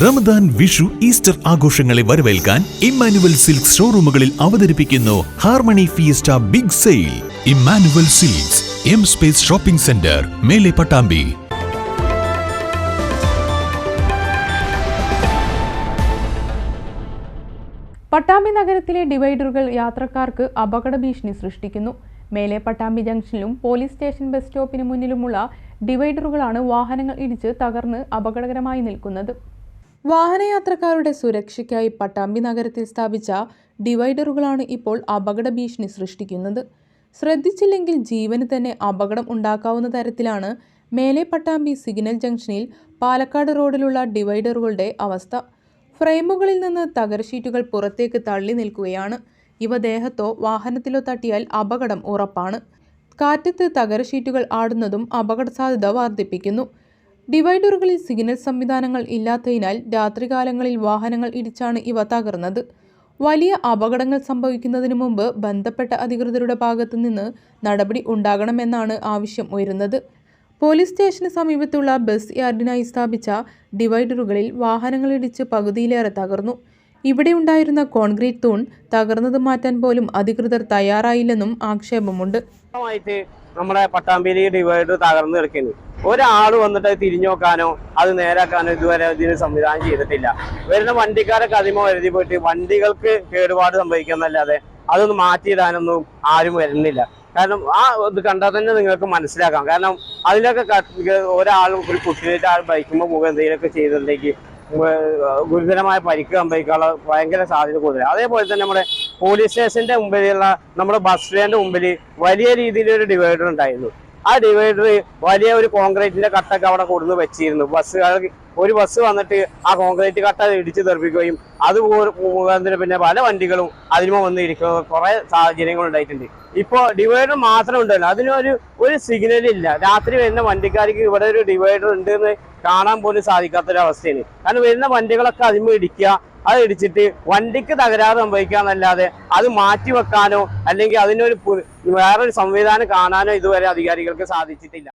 Ramadan Vishu Easter ആഘോഷങ്ങളെ വരവേൽക്കാൻ Emmanuel silks ഷോറൂമുകളിൽ അവതരിപ്പിക്കുന്നു harmony fiesta big sale. Emmanuel silks M space shopping centre മേലെ പട്ടാമ്പി. പട്ടാമ്പി നഗരത്തിലെ ഡിവൈഡറുകൾ യാത്രക്കാർക്ക് അപകട ഭീഷണി സൃഷ്ടിക്കുന്നു. മേലെ പട്ടാമ്പി ജംഗ്ഷനിലും പോലീസ് സ്റ്റേഷൻ ബസ് സ്റ്റോപ്പിന് മുന്നിലുമുള്ള ഡിവൈഡറുകളാണ് വാഹനങ്ങൾ ഇടിച്ച് തകർന്ന് അപകടകരമായി നിൽക്കുന്നത്. വാഹനയാത്രക്കാരുടെ സുരക്ഷയ്ക്കായി പട്ടാമ്പി നഗരത്തിൽ സ്ഥാപിച്ച ഡിവൈഡറുകളാണ് ഇപ്പോൾ അപകട ഭീഷണി സൃഷ്ടിക്കുന്നത്. ശ്രദ്ധിച്ചില്ലെങ്കിൽ ജീവന് തന്നെ അപകടം ഉണ്ടാക്കാവുന്ന തരത്തിലാണ് മേലെ പട്ടാമ്പി സിഗ്നൽ ജംഗ്ഷനിൽ പാലക്കാട് റോഡിലുള്ള ഡിവൈഡറുകളുടെ അവസ്ഥ. ഫ്രെയിമുകളിൽ നിന്ന് തകർഷീറ്റുകൾ പുറത്തേക്ക് തള്ളി നിൽക്കുകയാണ്. ഇവ ദേഹത്തോ വാഹനത്തിലോ തട്ടിയാൽ അപകടം ഉറപ്പാണ്. കാറ്റത്ത് തകർഷീറ്റുകൾ ആടുന്നതും അപകട സാധ്യത വർദ്ധിപ്പിക്കുന്നു. ഡിവൈഡറുകളിൽ സിഗ്നൽ സംവിധാനങ്ങൾ ഇല്ലാത്തതിനാൽ രാത്രികാലങ്ങളിൽ വാഹനങ്ങൾ ഇടിച്ചാണ് ഇവ തകർന്നത്. വലിയ അപകടങ്ങൾ സംഭവിക്കുന്നതിന് മുമ്പ് ബന്ധപ്പെട്ട അധികൃതരുടെ ഭാഗത്തു നിന്ന് നടപടി ഉണ്ടാകണമെന്നാണ് ആവശ്യം ഉയരുന്നത്. പോലീസ് സ്റ്റേഷന് സമീപത്തുള്ള ബസ് യാർഡിനായി സ്ഥാപിച്ച ഡിവൈഡറുകളിൽ വാഹനങ്ങളിടിച്ച് പകുതിയിലേറെ തകർന്നു. ഇവിടെ ഉണ്ടായിരുന്ന കോൺക്രീറ്റ് തൂൺ തകർന്നത് മാറ്റാൻ പോലും അധികൃതർ തയ്യാറായില്ലെന്നും ആക്ഷേപമുണ്ട്. നമ്മുടെ പട്ടാമ്പിയിലെ ഡിവൈഡർ തകർന്നു കിടക്കുന്നു ഒരാൾ വന്നിട്ട് തിരിഞ്ഞു നോക്കാനോ അത് നേരാക്കാനോ ഇതുവരെ ഇതിന് സംവിധാനം ചെയ്തിട്ടില്ല. വരുന്ന വണ്ടിക്കാരൊക്കെ അതിമ എഴുതി പോയിട്ട് വണ്ടികൾക്ക് കേടുപാട് സംഭവിക്കുന്നല്ലാതെ അതൊന്ന് മാറ്റിയിടാനൊന്നും ആരും വരുന്നില്ല. കാരണം ആ ഇത് കണ്ടാൽ തന്നെ നിങ്ങൾക്ക് മനസ്സിലാക്കാം. കാരണം അതിലൊക്കെ ഒരാൾ ഒരു കുട്ടിയുടെ ആൾ ബൈക്കുമ്പോൾ പോകുക എന്തെങ്കിലുമൊക്കെ ചെയ്തിട്ടുണ്ടെങ്കിൽ ഗുരുതരമായ പരിക്ക് സംഭവിക്കാനുള്ള ഭയങ്കര സാധ്യത കൂടുതൽ അതേപോലെ തന്നെ നമ്മുടെ പോലീസ് സ്റ്റേഷന്റെ മുമ്പിലുള്ള നമ്മുടെ ബസ് സ്റ്റാൻഡ് മുമ്പിൽ വലിയ രീതിയിൽ ഒരു ഡിവൈഡർ ഉണ്ടായിരുന്നു. ആ ഡിവൈഡർ വലിയ ഒരു കോൺക്രീറ്റിന്റെ കട്ടൊക്കെ അവിടെ കൊടുന്ന് വെച്ചിരുന്നു. ബസ്സുകാർക്ക് ഒരു ബസ് വന്നിട്ട് ആ കോൺക്രീറ്റ് കട്ട ഇടിച്ച് തെറിപ്പിക്കുകയും അത് മുഖാന്തരം പിന്നെ പല വണ്ടികളും അതിനുമോ വന്ന് ഇരിക്കുന്ന കുറെ സാഹചര്യങ്ങൾ ഉണ്ടായിട്ടുണ്ട്. ഇപ്പോ ഡിവൈഡർ മാത്രം ഉണ്ടല്ലോ. അതിനൊരു ഒരു സിഗ്നൽ ഇല്ല. രാത്രി വരുന്ന വണ്ടിക്കാർക്ക് ഇവിടെ ഒരു ഡിവൈഡർ ഉണ്ട് എന്ന് കാണാൻ പോലും സാധിക്കാത്തൊരവസ്ഥയാണ്. കാരണം വരുന്ന വണ്ടികളൊക്കെ അതിമ ഇടിക്കുക അത് ഇടിച്ചിട്ട് വണ്ടിക്ക് തകരാറ് സംഭവിക്കാന്നല്ലാതെ അത് മാറ്റി വെക്കാനോ അല്ലെങ്കിൽ അതിനൊരു വേറൊരു സംവിധാനം കാണാനോ ഇതുവരെ അധികാരികൾക്ക് സാധിച്ചിട്ടില്ല.